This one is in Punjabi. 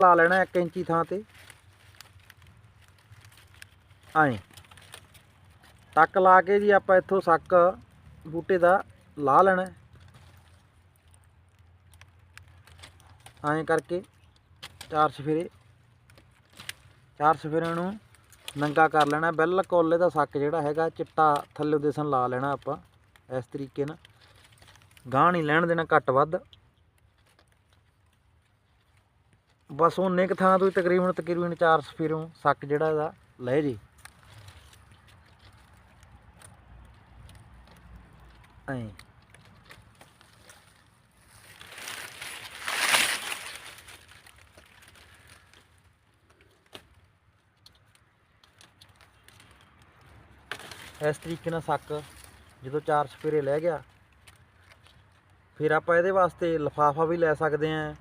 ਲਾ ਲੈਣਾ 1 ਇੰਚੀ ਥਾਂ ਤੇ। ਐਂ ਟੱਕ ਲਾ ਕੇ ਜੀ ਆਪਾਂ ਇੱਥੋਂ ਸੱਕ ਬੂਟੇ ਦਾ ਲਾ ਲੈਣਾ। ਹੈ। ਐਂ ਕਰਕੇ ਚਾਰ ਸਫੇਰੇ। ਚਾਰ ਸਫੇਰਿਆਂ ਨੂੰ ਨੰਗਾ ਕਰ ਲੈਣਾ। ਬਿਲਕੁਲ ਇਹਦਾ ਸੱਕ ਜਿਹੜਾ ਹੈਗਾ, ਚਿੱਟਾ ਥੱਲੇ ਦਿਸਣ ਲਾ ਲੈਣਾ ਆਪਾਂ। ਇਸ ਤਰੀਕੇ ਨਾਲ। ਗਾਹ ਨਹੀਂ ਲੈਣ ਦੇਣਾ ਘੱਟ ਵੱਧ। ਬਸ ਉਹਨੇ ਕੁ ਥਾਂ ਤੋਂ ਹੀ ਤਕਰੀਬਨ ਤਕਰੀਬਨ ਚਾਰ ਸਫੇਰੋਂ ਸੱਕ ਜਿਹੜਾ ਇਹਦਾ, ਲੈ ਜੀ। ਐਂ। ਇਸ ਤਰੀਕੇ ਨਾਲ ਸੱਕ ਜਦੋਂ ਚਾਰ ਸਫੇਰੇ ਲੈ ਗਿਆ, ਫਿਰ ਆਪਾਂ ਇਹਦੇ ਵਾਸਤੇ ਲਫਾਫਾ ਵੀ ਲੈ ਸਕਦੇ ਆਂ